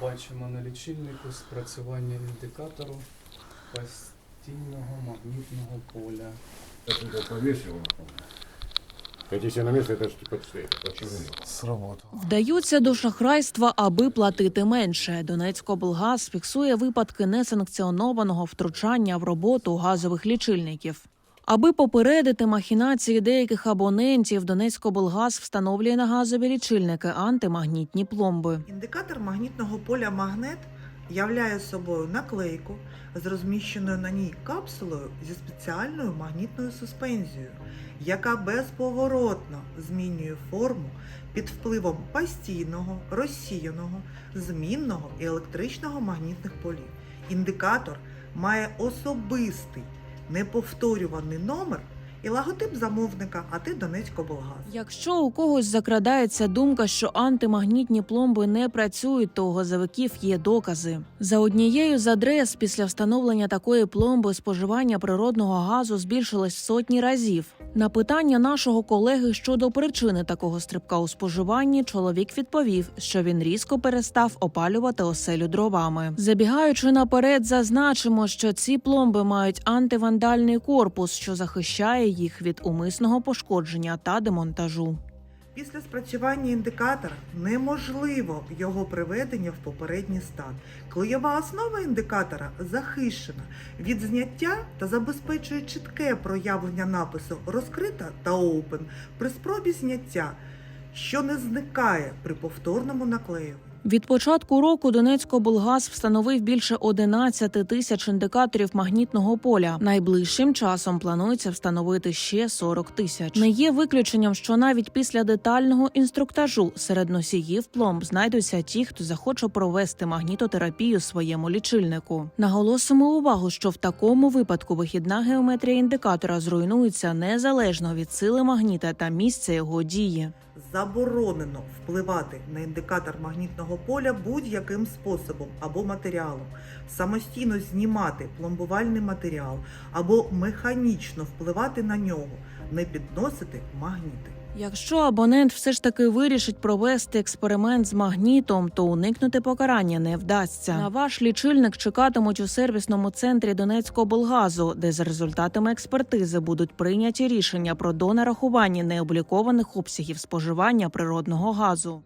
бачимо на лічильнику спрацювання індикатору постійного магнітного поля. Это я повесил. На стоит. Почему? Сработало. Вдаються до шахрайства, аби платити менше. Донецькоблгаз фіксує випадки несанкціонованого втручання в роботу газових лічильників. Аби попередити махінації деяких абонентів, Донецькоблгаз встановлює на газові лічильники антимагнітні пломби. Індикатор магнітного поля магнет являє собою наклейку з розміщеною на ній капсулою зі спеціальною магнітною суспензією, яка безповоротно змінює форму під впливом постійного, розсіяного, змінного і електричного магнітних полів. Індикатор має особистий неповторюваний номер і логотип замовника АТ Донецькоблгаз. Якщо у когось закрадається думка, що антимагнітні пломби не працюють, то у газовиків є докази. За однією з адрес після встановлення такої пломби споживання природного газу збільшилось сотні разів. На питання нашого колеги щодо причини такого стрибка у споживанні, чоловік відповів, що він різко перестав опалювати оселю дровами. Забігаючи наперед, зазначимо, що ці пломби мають антивандальний корпус, що захищає їх від умисного пошкодження та демонтажу. Після спрацювання індикатора неможливо його приведення в попередній стан. Клеєва основа індикатора захищена від зняття та забезпечує чітке проявлення напису розкрита та open при спробі зняття, що не зникає при повторному наклеюванні. Від початку року Донецькоблгаз встановив більше 11 тисяч індикаторів магнітного поля. Найближчим часом планується встановити ще 40 тисяч. Не є виключенням, що навіть після детального інструктажу серед носіїв пломб знайдуться ті, хто захоче провести магнітотерапію своєму лічильнику. Наголосимо увагу, що в такому випадку вихідна геометрія індикатора зруйнується незалежно від сили магніта та місця його дії. Заборонено впливати на індикатор магнітного поля будь-яким способом або матеріалом, самостійно знімати пломбувальний матеріал або механічно впливати на нього, не підносити магніти. Якщо абонент все ж таки вирішить провести експеримент з магнітом, то уникнути покарання не вдасться. На ваш лічильник чекатимуть у сервісному центрі Донецького де за результатами експертизи будуть прийняті рішення про донарахування необлікованих обсягів споживання природного газу.